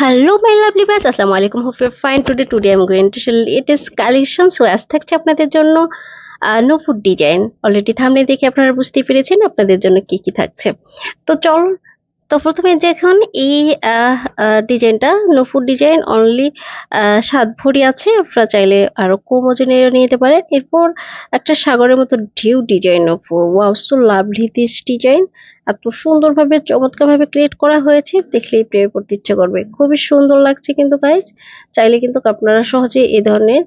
Hello my lovely বাস আসসালামু আলাইকুম hope you fine today today I am going to sell latest collection so আজ থাকছে আপনাদের জন্য। নফুর ডিজাইন অলরেডি থামনে দেখে আপনারা বুঝতে পেরেছেন আপনাদের জন্য কি কি থাকছে। তো চল তো প্রথমে দেখুন, এই ডিজাইনটা নফুর ডিজাইন অনলি সাত ভরি আছে। আপনারা চাইলে আরও কম ওজনের নিতে পারেন। এরপর একটা সাগরের মতো ঢেউ design নফুর wow so lovely this design এত সুন্দরভাবে, চমৎকারভাবে ক্রিয়েট করা হয়েছে, দেখলেই প্রেমে পড়তে ইচ্ছে করবে। খুবই সুন্দর লাগছে কিন্তু গাইজ চাইলে কিন্তু আপনারা সহজে এই ধরনের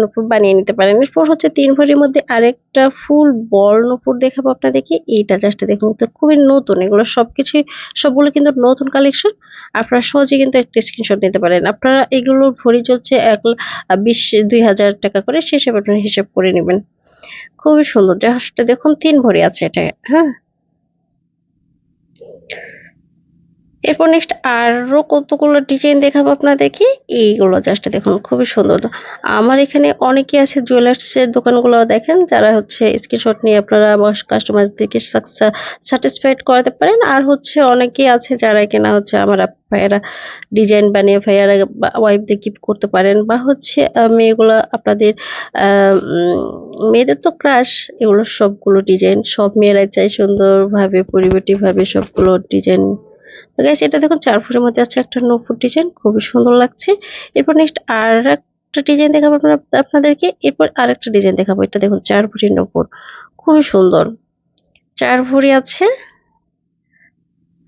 নূপুর বানিয়ে নিতে পারেন। এরপর হচ্ছে তিন ভরির মধ্যে আরেকটা ফুল বড় নূপুর দেখাবো আপনাদেরকে। এইটা জাস্ট দেখুন, তো খুবই নতুন, এগুলো সবকিছুই সবগুলো কিন্তু নতুন কালেকশন আপনারা সহজে কিন্তু একটা স্ক্রিনশট নিতে পারেন। আপনারা এগুলোর ভরি চলছে এক বিশ, দুই হাজার টাকা করে। সে হিসাবে আপনারা হিসাব করে নেবেন। খুবই সুন্দর। জাহাজটা দেখুন, তিন ভরি আছে এটা। হ্যাঁ। এরপর নেক্সট আরও কতগুলো ডিজাইন দেখাবো আপনাদেরকে? এইগুলো জাস্ট দেখুন, খুবই সুন্দর। আমার এখানে অনেকে আছে জুয়েলার্সের দোকানগুলো দেখেন, যারা হচ্ছে স্ক্রিনশট নিয়ে আপনারা কাস্টমারদেরকে স্যাটিসফাইড করাতে পারেন। আর হচ্ছে অনেকে আছে যারা কিনা হচ্ছে আমার ভাইয়ারা ডিজাইন বানিয়ে ভাইয়ারা ওয়াইফদের গিফট করতে পারেন বা হচ্ছে মেয়েগুলো আপনাদের মেয়েদের তো ক্রাশ এগুলো সবগুলো ডিজাইন সব মেয়েরাই চাই সুন্দরভাবে পরিবেটিভাবে সবগুলো ডিজাইন গাইস এটা দেখুন চার ফুটের মধ্যে আছে একটা নৌফুট ডিজাইন খুবই সুন্দর লাগছে। এরপর নেক্সট আর একটা ডিজাইন দেখাবো আপনাদেরকে। এরপর আর একটা ডিজাইন দেখাবো, এটা দেখুন চার ফুটের নৌফুট খুবই সুন্দর। চার ভরি আছে,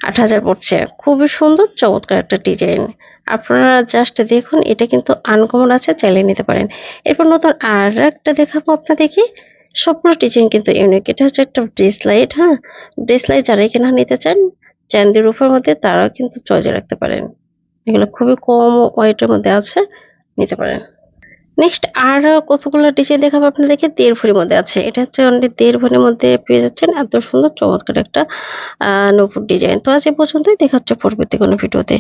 আট হাজার পড়ছে, খুবই সুন্দর, চমৎকার একটা ডিজাইন আপনারা জাস্ট দেখুন, এটা কিন্তু আনকমন আছে, চাইলে নিতে পারেন। এরপর নতুন আর একটা দেখাবো আপনাদেরকে, সবগুলো ডিজাইন কিন্তু ইউনিক এটা হচ্ছে একটা ব্রেসলাইট হ্যাঁ? ব্রেসলাইট যারাই কেনা নিতে চান চান্দি রূপের মধ্যে তারাও কিন্তু চয়েজে রাখতে পারেন। এগুলো খুবই কম ওয়েটের মধ্যে আছে, নিতে পারেন। নেক্সট আর কতগুলো ডিজাইন দেখাবো দেখে দেড় ভরির মধ্যে আছে। এটা হচ্ছে অনেক দেড় ভরির মধ্যে পেয়ে যাচ্ছেন। এত সুন্দর, চমৎকার একটা নপুর ডিজাইন তো আজ এ পর্যন্তই। দেখা হচ্ছে পরবর্তী কোনো ভিডিওতে